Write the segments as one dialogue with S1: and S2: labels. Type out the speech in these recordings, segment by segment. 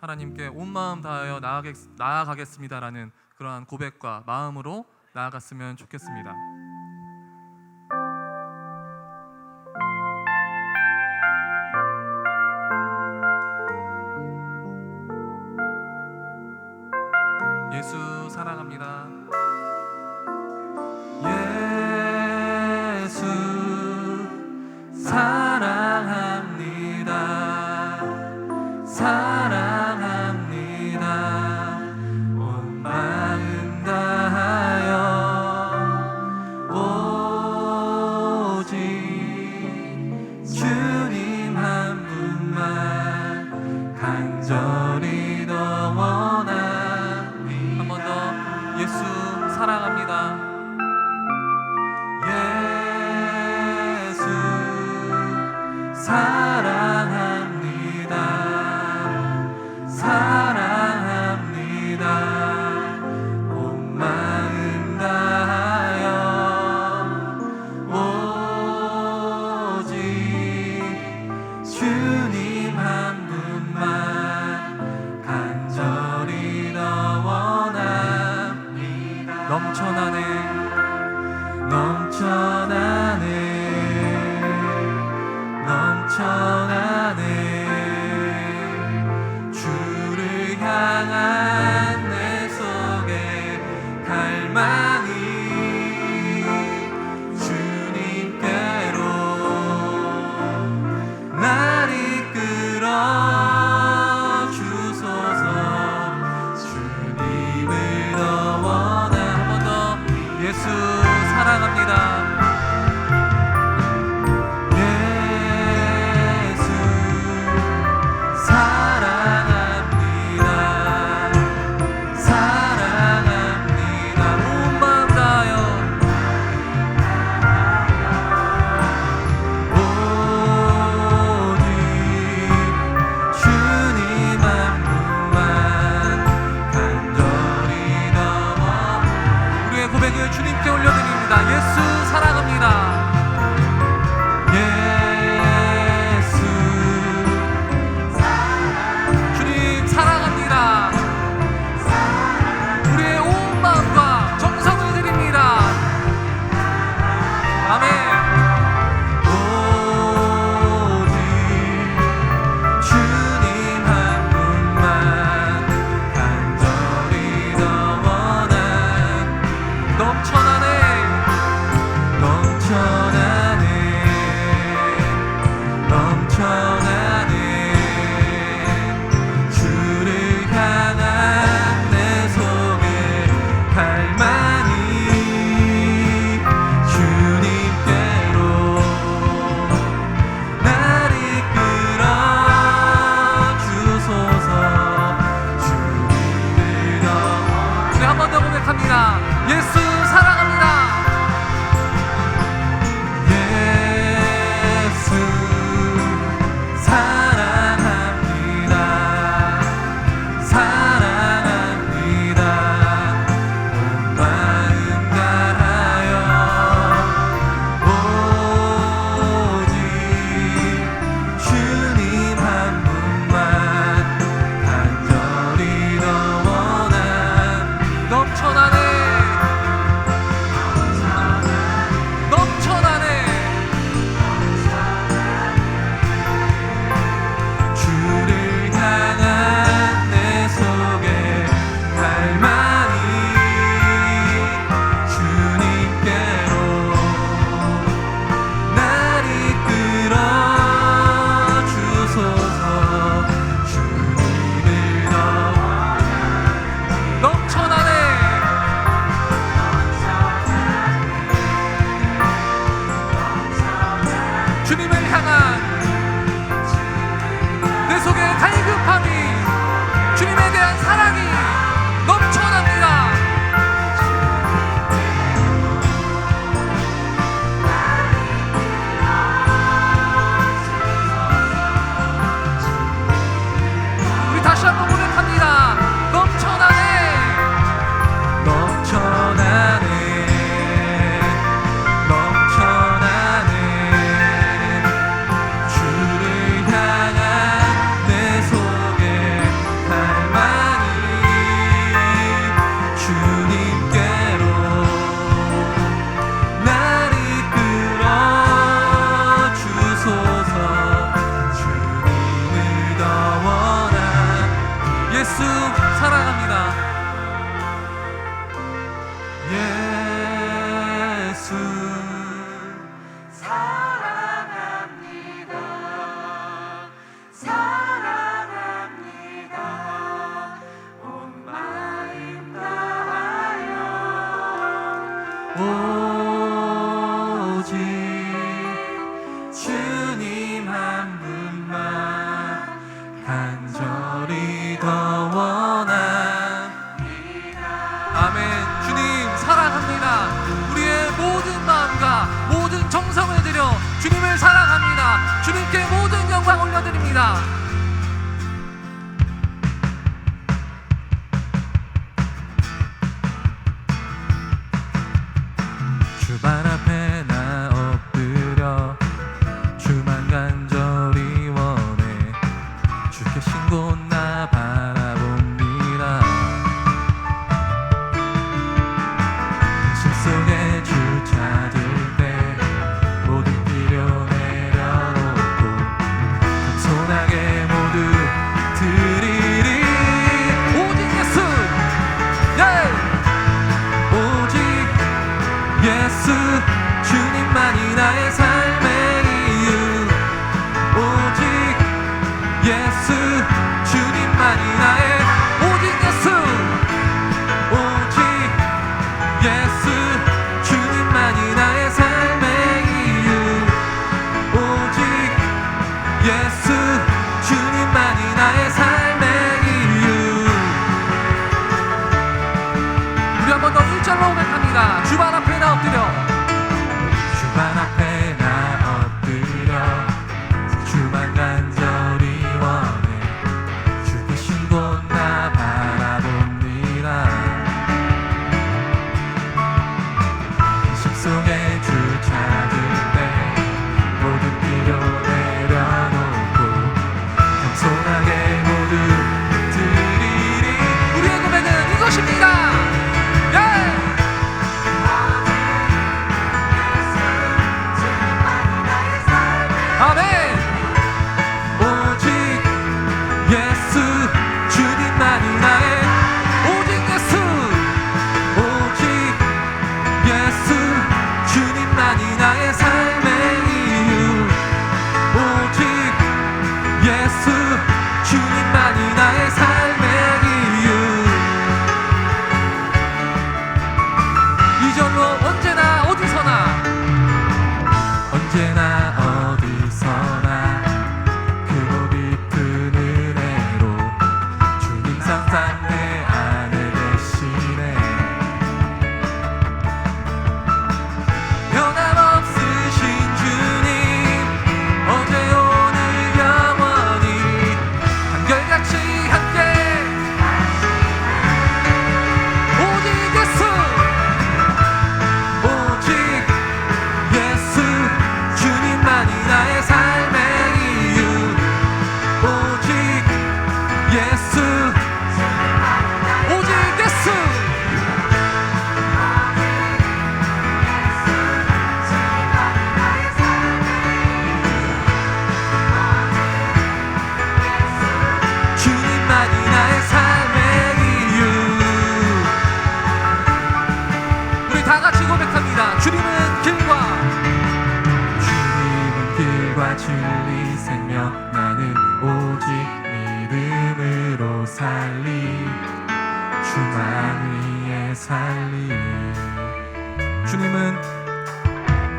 S1: 하나님께 온 마음 다하여 나아가겠, 나아가겠습니다라는 그러한 고백과 마음으로 나아갔으면 좋겠습니다. 예수 사랑합니다. 예수 사랑합니다. 사랑 주님을 사랑합니다. 주님께 모든 영광 올려드립니다. 살리 주만 위에 살리. 주님은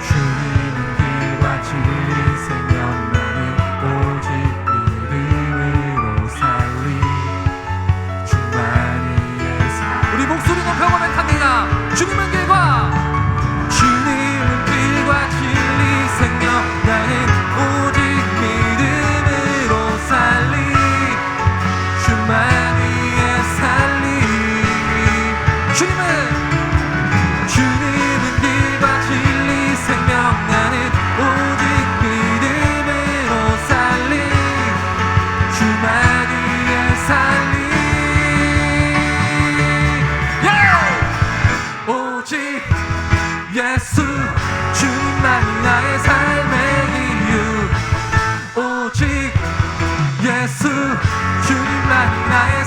S1: 주님은 길과 진리 생명 나는 오직 믿음으로 살리. 주만 위에 살리. 우리 목소리가 평온한 탑니다. 주님은 길 주님만이 나의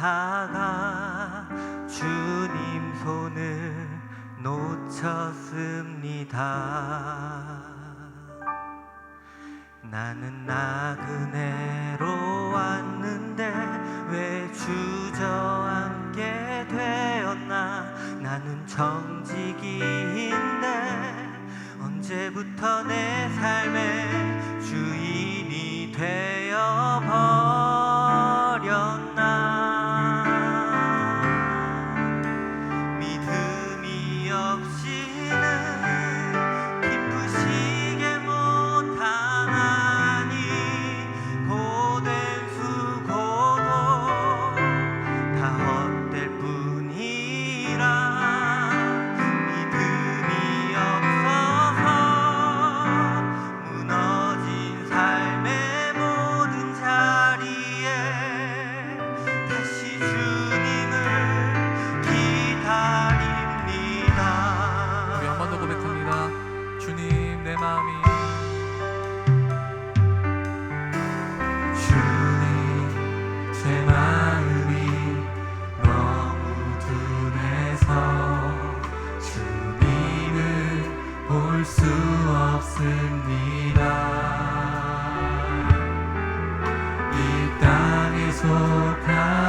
S2: 살다가 주님 손을 놓쳤습니다. 나는 나그네로 왔는데 왜 주저앉게 되었나? 나는 정직인데 언제부터 내 삶의 주인이 되어버렸나? สู่พระ